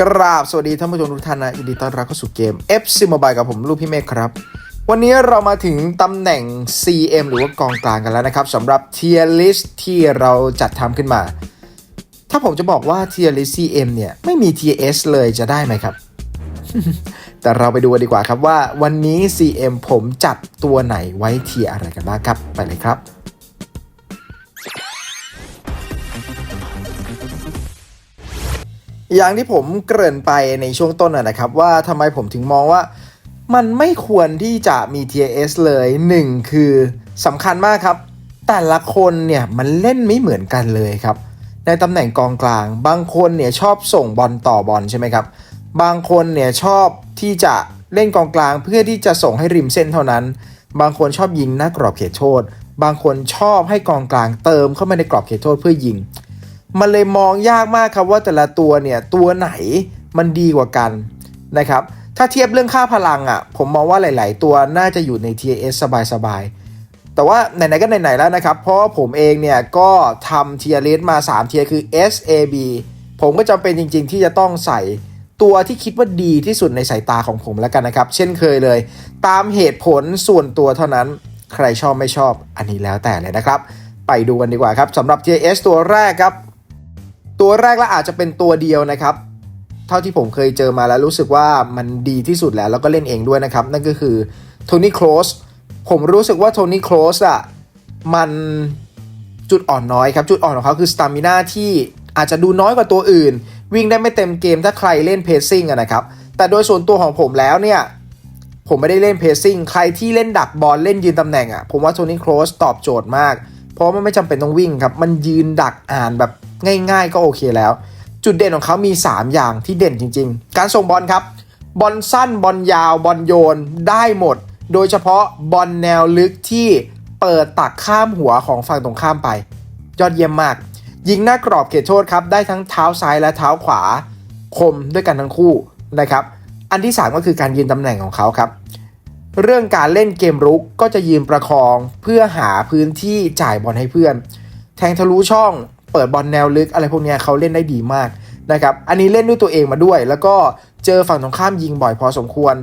กราบสวัสดีท่านผู้ชมทุกท่านนะยินดีต้อนรับเข้าสู่เกม FC Mobile กับผมลูกพี่เมฆครับ วันนี้เรามาถึงตำแหน่ง CM หรือว่ากองกลางกันแล้วนะครับสำหรับ Tier List ที่เราจัดทำขึ้นมา ถ้าผมจะบอกว่า Tier List CM เนี่ยไม่มี TS เลยจะได้ไหมครับ แต่เราไปดูกันดีกว่าครับว่าวันนี้ CM ผมจัดตัวไหนไว้เทียอะไรกันบ้างครับ ไปเลยครับ อย่างที่ผมเกริ่นไปในช่วงต้นนะนะครับ ว่าทำไมผมถึงมองว่า มันไม่ควรที่จะมี TS เลย 1 คือสำคัญมากครับ แต่ละคนเนี่ยมันเล่นไม่เหมือนกันเลยครับ ในตำแหน่งกองกลาง บางคนเนี่ยชอบส่งบอลต่อบอลใช่ไหมครับ บางคนเนี่ยชอบที่จะเล่นกองกลางเพื่อที่จะส่งให้ริมเส้นเท่านั้น บางคนชอบยิงหน้ากรอบเขตโทษ บางคนชอบให้กองกลางเติมเข้ามาในกรอบเขตโทษเพื่อยิง มันเลยมองยากมากครับว่าแต่ละตัวเนี่ยตัวไหนมันดีกว่ากันนะครับ ถ้าเทียบเรื่องค่าพลังอะ่ะ ผมมองว่าหลาย ๆ ตัวน่าจะอยู่ใน TS สบายๆ แต่ว่าไหน ๆ ก็ไหน ๆ แล้วนะครับ เพราะผมเองเนี่ยก็ทำเทียร์เลสมา 3 เทียคือ S A B ผมก็จำเป็นจริง ๆ ที่จะต้องใส่ตัวที่คิดว่าดีที่สุดในสายตาของผมแล้วกันนะครับ เช่นเคยเลย ตามเหตุผลส่วนตัวเท่านั้น ใครชอบไม่ชอบอันนี้แล้วแต่เลยนะครับ ไปดูกันดีกว่าครับสำหรับ TS ตัวแรกครับ ตัวแรกและอาจจะเป็นตัวเดียวนะครับ เท่าที่ผมเคยเจอมาแล้วรู้สึกว่ามันดีที่สุดแล้ว แล้วก็เล่นเองด้วยนะครับ นั่นก็คือโทนี่โคลสผมรู้สึกว่าโทนี่โคลสอะมันจุดอ่อนน้อยครับ จุดอ่อนของเขาคือสตามิน่าที่อาจจะดูน้อยกว่าตัวอื่น วิ่งได้ไม่เต็มเกมถ้าใครเล่นเพซซิ่งนะครับ แต่โดยส่วนตัวของผมแล้วเนี่ย ผมไม่ได้เล่นเพซซิ่งใครที่เล่นดักบอลเล่นยืนตำแหน่งอะผมว่าโทนี่โคลสตอบโจทย์มาก เพราะมันไม่จำเป็นต้องวิ่งครับ มันยืนดักอ่านแบบ ง่ายๆก็โอเคแล้ว จุดเด่นของเขามี 3 อย่างที่เด่นจริง ๆ การส่งบอลครับบอลสั้นบอลยาวบอลโยนได้หมด โดยเฉพาะบอลแนวลึกที่เปิดตักข้ามหัวของฝั่งตรงข้ามไป ยอดเยี่ยมมาก ยิงหน้ากรอบเขตโทษครับได้ทั้งเท้าซ้ายและเท้าขวาคมด้วยกันทั้งคู่นะครับอันที่ 3 ก็คือการยืนตำแหน่งของเขาครับ เรื่องการเล่นเกมรุกก็จะยืนประคองเพื่อหาพื้นที่จ่ายบอลให้เพื่อน แทงทะลุช่อง เปิดบอลแนวลึกอะไรพวกนี้เขาเล่นได้ดีมากนะครับอันนี้เล่นด้วยตัวเองมาด้วย แล้วก็เจอฝั่งตรงข้ามยิงบ่อยพอสมควร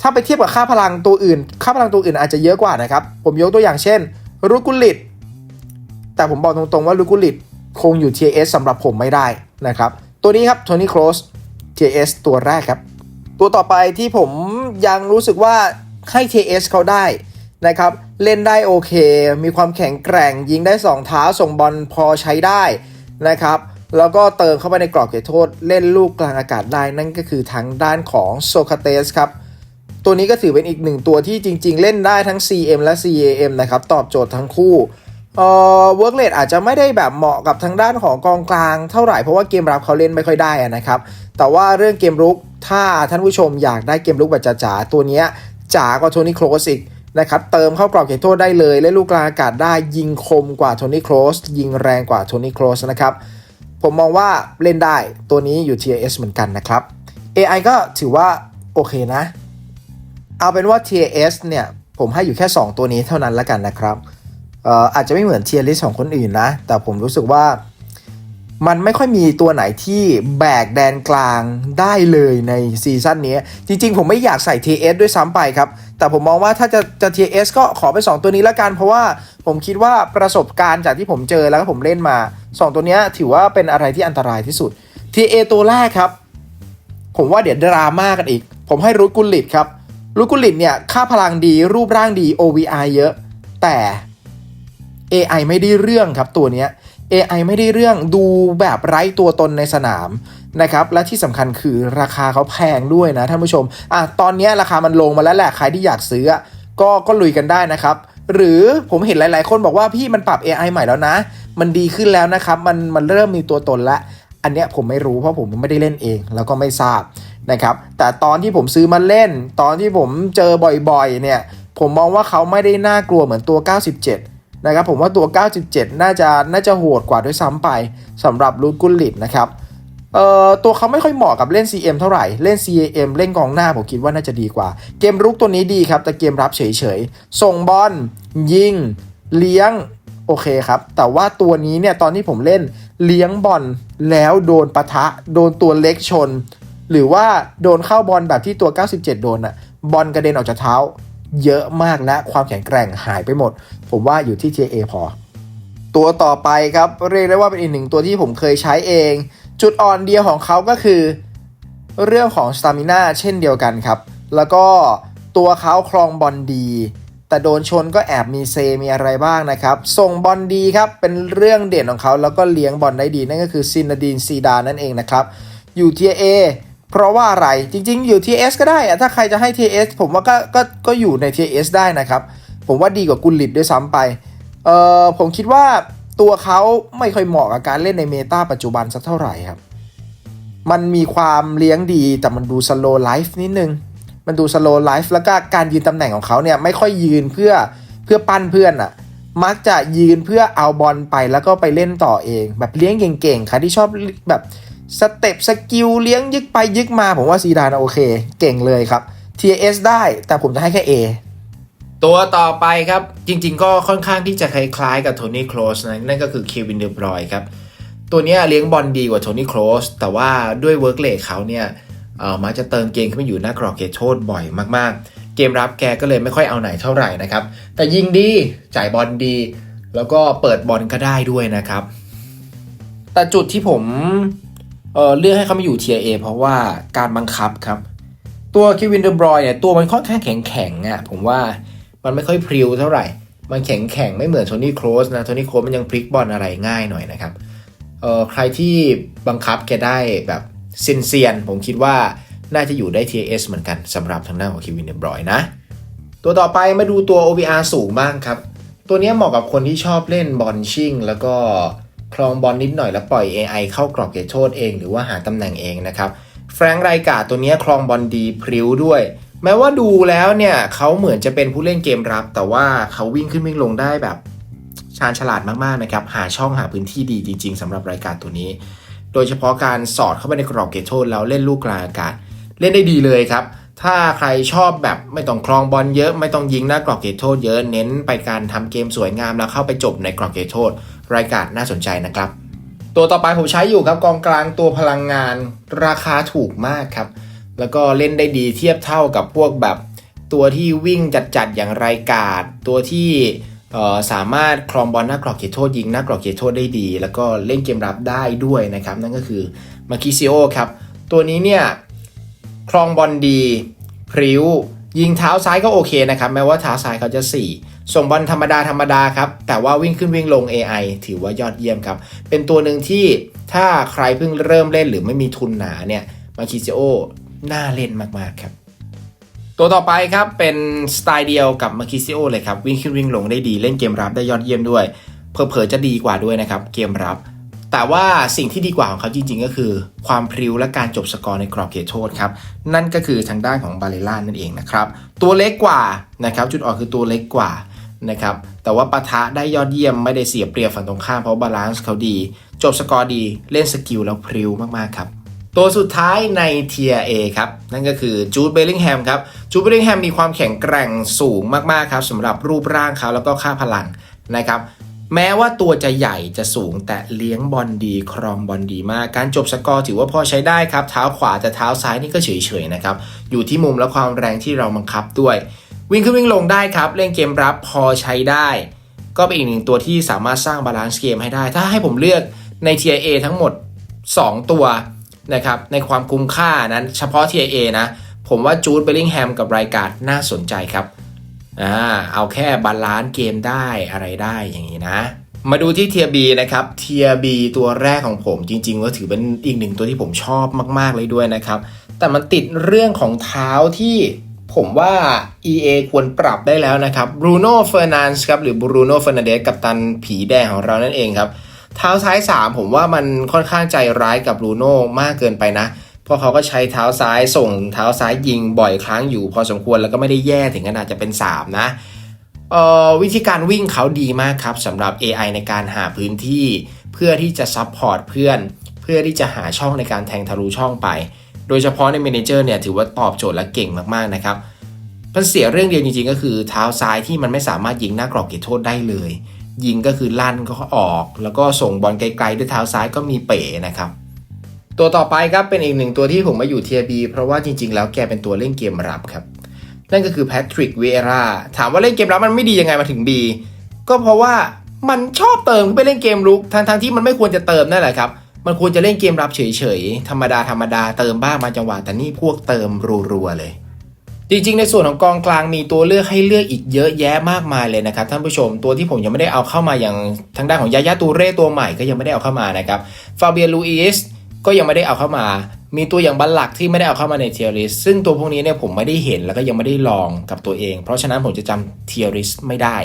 ถ้าไปเทียบกับค่าพลังตัวอื่น ค่าพลังตัวอื่นอาจจะเยอะกว่านะครับ ผมยกตัวอย่างเช่นรุกุลิตแต่ผมบอกตรงๆว่าลูกุลิตคงอยู่ TS สำหรับผมไม่ได้นะครับ ตัวนี้ครับโทนี่โครส TS ตัวแรกครับ ตัวต่อไปที่ผมยังรู้สึกว่าให้ TS เขาได้ นะครับ เล่นได้โอเค มีความแข็งแกร่ง ยิงได้ 2 เท้าส่งบอลพอใช้ได้นะครับ แล้วก็เติมเข้าไปในกรอบเขตโทษ เล่นลูกกลางอากาศได้ นั่นก็คือทางด้านของโซคาเตสครับ ตัวนี้ก็ถือเป็นอีกหนึ่งตัวที่จริง ๆ เล่นได้ทั้ง CM และ CAM นะครับ ตอบโจทย์ทั้งคู่เอ่อเวิร์กเลดอาจจะไม่ได้แบบเหมาะกับทางด้านของกองกลางเท่าไหร่เพราะว่าเกมรับเขาเล่นไม่ค่อยได้นะครับ แต่ว่าเรื่องเกมรุกถ้าท่านผู้ชมอยากได้เกมรุกแบบจ๋าๆตัวเนี้ยจ๋ากว่าโทนี่โครสอีก นะครับเติมเข้ากรอบเขตโทษได้เลย และลูกกลางอากาศได้ยิงคมกว่าโทนี่โครสยิงแรงกว่าโทนี่โครสนะครับผมมองว่าเล่นได้ตัวนี้อยู่ TAS เหมือนกันนะครับ AI ก็ถือว่าโอเคนะ เอาเป็นว่า TAS เนี่ยผมให้อยู่แค่ 2 ตัวนี้เท่านั้นแล้วกันนะครับอออาจจะไม่เหมือน Tier List ของคนอื่นนะ แต่ผมรู้สึกว่า มันไม่ค่อยมีตัวไหนที่แบกแดนกลางได้เลยในซีซั่นนี้ จริงๆ ผมไม่อยากใส่ TS ด้วยซ้ำไปครับ แต่ผมมองว่าถ้าจะจะ TS ก็ขอไป 2 ตัวนี้ล้วกัน เพราะว่าผมคิดว่าประสบการณ์จากที่ผมเจอแล้วก็ผมเล่นมา 2 ตัวนี้ถือว่าเป็นอะไรที่อันตรายที่สุด TA ตัวแรกครับ ผมว่าเดี๋ยวดราม่ากันอีก ผมให้รูทกุลิตครับรูทกุลลิตเนี่ยค่าพลังดีรูปร่างดี OVI เยอะ แต่ AI ไม่ได้เรื่องครับตัวเนี้ย AI ไม่ได้เรื่องดูแบบไร้ตัวตนในสนามนะครับและที่สำคัญคือราคาเขาแพงด้วยนะท่านผู้ชมอะตอนนี้ราคามันลงมาแล้วแหละใครที่อยากซื้อก็ก็ลุยกันได้นะครับหรือผมเห็นหลาย ๆ คนบอกว่าพี่มันปรับ AI ใหม่แล้วนะ มันดีขึ้นแล้วนะครับ มันมันเริ่มมีตัวตนล้วอันเนี้ยผมไม่รู้เพราะผมไม่ได้เล่นเอง แล้วก็ไม่ทราบนะครับแต่ตอนที่ผมซื้อมาเล่น ตอนที่ผมเจอบ่อย ๆ เนี่ยผมมองว่าเขาไม่ได้น่ากลัวเหมือนตัว 97 นะครับผมว่าตัว 97 น่าจะน่าจะโหดกว่าด้วยซ้ำไปสำหรับรูทกุลลิตนะครับเอ่อตัวเขาไม่ค่อยเหมาะกับเล่น CM เท่าไหร่ เล่น CAM เล่นกองหน้าผมคิดว่าน่าจะดีกว่า เกมรุกตัวนี้ดีครับ แต่เกมรับเฉยๆ ส่งบอลยิง เลี้ยง โอเคครับ แต่ว่าตัวนี้เนี่ย ตอนที่ผมเล่นเลี้ยงบอลแล้วโดนปะทะ โดนตัวเล็กชน หรือว่าโดนเข้าบอลแบบที่ตัว 97 โดนอะบอลกระเด็นออกจากเท้า เยอะมากและความแข็งแกร่งหายไปหมด ผมว่าอยู่ที่ TA พอ ตัวต่อไปครับ เรียกได้ว่าเป็นอีกหนึ่งตัวที่ผมเคยใช้เอง จุดอ่อนเดียวของเขาก็คือ เรื่องของสตามิน่าเช่นเดียวกันครับ แล้วก็ตัวเขาครองบอลดี แต่โดนชนก็แอบมีเซมีอะไรบ้างนะครับส่งบอลดีครับเป็นเรื่องเด่นของเขาแล้วก็เลี้ยงบอลได้ดีนั่นก็คือซินนาดีนซีดานนั่นเองนะครับอยู่ TA เพราะว่าอะไรจริงๆอยู่ TS ก็ได้อะถ้าใครจะให้ TS ผมว่าก็ก็ก็อยู่ใน TS ได้นะครับ ผมว่าดีกว่ากุลลิตด้วยซ้ำไปเอ่อผมคิดว่าตัวเขาไม่ค่อยเหมาะกับการเล่นในเมตาปัจจุบันสักเท่าไหร่ครับ มันมีความเลี้ยงดีแต่มันดูสโลไลฟ์นิดนึง มันดูสโลไลฟ์แล้วก็การยืนตำแหน่งของเขาเนี่ยไม่ค่อยยืนเพื่อเพื่อปั้นเพื่อนอะมักจะยืนเพื่อเอาบอลไปแล้วก็ไปเล่นต่อเอง แบบเลี้ยงเก่งๆใครที่ชอบแบบ สเต็ปสกิลเลี้ยงยึกไปยึกมาผมว่าซีดานโอเค เก่งเลยครับ TS ได้แต่ผมจะให้แค่ A ตัวต่อไปครับ จริง ๆ ก็ค่อนข้างที่จะคล้ายๆกับโทนี่โครสนะนั่นก็คือเควินเดบรอยครับ ตัวนี้เลี้ยงบอลดีกว่าโทนี่โครสแต่ว่าด้วยเวิร์กเลทเขาเนี่ยเอ่อมักจะเติมเกมขึ้นมาอยู่หน้ากรอบเขตโทษบ่อยมากๆ เกมรับแกก็เลยไม่ค่อยเอาไหนเท่าไหร่นะครับ แต่ยิงดีจ่ายบอลดี แล้วก็เปิดบอลก็ได้ด้วยนะครับ แต่จุดที่ผม เออเลือกให้เขามาอยู่ Tier A เพราะว่าการบังคับครับ ตัวคิวินเดบรอยเนี่ยตัวมันค่อนข้างแข็งแข็งๆอะผมว่ามันไม่ค่อยพริ้วเท่าไหร่ มันแข็งแข็งไม่เหมือนโทนี่โครสนะโทนี่โครสมันยังพลิกบอลอะไรง่ายหน่อยนะครับเออใครที่บังคับแกได้แบบเซียนเซียนๆผมคิดว่าน่าจะอยู่ได้ TS เหมือนกันสำหรับทางด้านของคิวินเดบรอยนะ ตัวต่อไปมาดูตัว OBR สูงบ้างครับ ตัวนี้เหมาะกับคนที่ชอบเล่นบอลชิ่ง แล้วก็ คลองบอลนิดหน่อยแล้วปล่อย AI เข้ากรอบเขตโทษเอง หรือว่าหาตำแหน่งเองนะครับแฟรงค์ไรกาตัวนี้คลองบอลดีพริ้วด้วย แม้ว่าดูแล้วเนี่ยเขาเหมือนจะเป็นผู้เล่นเกมรับ แต่ว่าเขาวิ่งขึ้นวิ่งลงได้แบบชาญฉลาดมากๆนะครับหาช่องหาพื้นที่ดีจริง ๆสำหรับรายการตัวนี้ โดยเฉพาะการสอดเข้าไปในกรอบเขตโทษแล้วเล่นลูกกลางอากาศเล่นได้ดีเลยครับถ้าใครชอบแบบไม่ต้องคลองบอลเยอะ ไม่ต้องยิงหน้ากรอบเขตโทษเยอะเน้นไปการทำเกมสวยงามแล้วเข้าไปจบในกรอบเขตโทษ รายการน่าสนใจนะครับ ตัวต่อไปผมใช้อยู่ครับกองกลางตัวพลังงานราคาถูกมากครับ แล้วก็เล่นได้ดีเทียบเท่ากับพวกแบบตัวที่วิ่งจัดๆอย่างไรกาดตัวที่สามารถครองบอลหน้ากรอบเขตโทษยิงหน้ากรอบเขตโทษได้ดี แล้วก็เล่นเกมรับได้ด้วยนะครับ นั่นก็คือมาคิซิโอครับ ตัวนี้เนี่ยครองบอลดีพริ้วยิงเท้าซ้ายก็โอเคนะครับ แม้ว่าเท้าซ้ายเขาจะ 4 ส่งบอลธรรมดาธรรมดาครับ แต่ว่าวิ่งขึ้นวิ่งลง AI ถือว่ายอดเยี่ยมครับ เป็นตัวหนึ่งที่ถ้าใครเพิ่งเริ่มเล่นหรือไม่มีทุนหนาเนี่ยมาคิซิโอน่าเล่นมาก ๆ ครับ ตัวต่อไปครับเป็นสไตล์เดียวกับมาคิซิโอเลยครับ วิ่งขึ้นวิ่งลงได้ดีเล่นเกมรับได้ยอดเยี่ยมด้วยเพอเพอจะดีกว่าด้วยนะครับเกมรับ แต่ว่าสิ่งที่ดีกว่าของเขาจริง ๆ ก็คือ ความพริ้วและการจบสกอร์ในกรอบเขตโทษครับนั่นก็คือทางด้านของบาเลล่านั่นเองนะครับตัวเล็กกว่านะครับจุดอ่อนคือตัวเล็กกว่า นะครับแต่ว่าปะทะได้ยอดเยี่ยมไม่ได้เสียเปรียบฝั่งตรงข้ามเพราะบาลานซ์เขาดี จบสกอร์ดีเล่นสกิลแล้วพริ้วมากๆครับตัวสุดท้ายในเทีย A ครับ นั่นก็คือจูดเบลลิงแฮมครับจูดเบลลิงแฮมมีความแข็งแกร่งสูงมากๆครับสำหรับรูปร่างเขาแล้วก็ค่าพลังนะครับแม้ว่าตัวจะใหญ่จะสูงแต่เลี้ยงบอลดีครองบอลดีมาก การจบสกอร์ถือว่าพอใช้ได้ครับ เท้าขวาแต่เท้าซ้ายนี่ก็เฉยๆนะครับ อยู่ที่มุมและความแรงที่เราบังคับด้วย วิ่งขึ้นวิ่งลงได้ครับ เล่นเกมรับพอใช้ได้ ก็เป็นอีกหนึ่งตัวที่สามารถสร้างบาลานซ์เกมให้ได้ ถ้าให้ผมเลือกใน Tier A ทั้งหมด 2 ตัวนะครับในความคุ้มค่านั้นเฉพาะ Tier A นะผมว่าจูดเบลลิงแฮมกับไรการ์ดน่าสนใจครับอ่าเอาแค่บาลานซ์เกมได้อะไรได้อย่างนี้นะ มาดูที่เทียบีนะครับเทียบีตัวแรกของผมจริงๆก็ถือเป็นอีกหนึ่งตัวที่ผมชอบมากๆเลยด้วยนะครับ แต่มันติดเรื่องของเท้าที่ ผมว่า EA ควรปรับได้แล้วนะครับบรูโน่เฟอร์นันส์ครับหรือบรูโน่เฟอร์นันเดสกับตันผีแดงของเรานั่นเองครับ เท้าซ้าย 3 ผมว่ามันค่อนข้างใจร้ายกับบรูโน่มากเกินไปนะ เพราะเขาก็ใช้เท้าซ้ายส่งเท้าซ้ายยิงบ่อยครั้งอยู่ พอสมควรแล้วก็ไม่ได้แย่ถึงขนาดจะเป็น 3 นะเอ่อวิธีการวิ่งเขาดีมากครับสำหรับ AI ในการหาพื้นที่ เพื่อที่จะซับพอร์ตเพื่อน เพื่อที่จะหาช่องในการแทงทะลุช่องไป โดยเฉพาะในเมนเจอร์เนี่ยถือว่าตอบโจทย์และเก่งมากๆนะครับมันเสียเรื่องเดียวจริงๆ ก็คือเท้าซ้ายที่มันไม่สามารถยิงหน้ากรอบเขตโทษได้เลย ยิงก็คือลั่นก็ออก แล้วก็ส่งบอลไกลๆด้วยเท้าซ้ายก็มีเป๋นะครับตัวต่อไปครับเป็นอีกหนึ่งตัวที่ผมมาอยู่เทียบีเพราะว่าจริงๆ แล้วแกเป็นตัวเล่นเกมรับครับ นั่นก็คือแพทริกเวราถามว่าเล่นเกมรับมันไม่ดียังไงมาถึง B ก็เพราะว่ามันชอบเติมไปเล่นเกมลุกทั้งๆที่มันไม่ควรจะเติมนั่นแหละครับ มันควรจะเล่นเกมรับเฉยๆ ธรรมดาธรรมดาเติมบ้างมาจังหวะแต่นี่พวกเติมรัวๆเลย จริงๆ ในส่วนของกองกลางมีตัวเลือกให้เลือกอีกเยอะแยะมากมายเลยนะครับท่านผู้ชมตัวที่ผมยังไม่ได้เอาเข้ามาอย่างทางด้านของยายาตูเร่ตัวใหม่ก็ยังไม่ได้เอาเข้ามานะครับฟาเบียลูอิสก็ยังไม่ได้เอาเข้ามา มีตัวอย่างบัลลักที่ไม่ได้เอาเข้ามาในเทียริสซึ่งตัวพวกนี้เนี่ยผมไม่ได้เห็นแล้วก็ยังไม่ได้ลองกับตัวเอง เพราะฉะนั้นผมจะจำเทียริสไม่ได้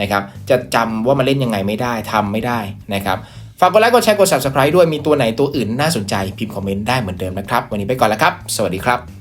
นะครับ จะจำว่ามันเล่นยังไงไม่ได้ทำไม่ได้นะครับ ฝากกดไลค์กดแชร์กด subscribe ด้วยมีตัวไหนตัวอื่นน่าสนใจพิมพ์คอมเมนต์ได้เหมือนเดิมนะครับ วันนี้ไปก่อนแล้วครับ สวัสดีครับ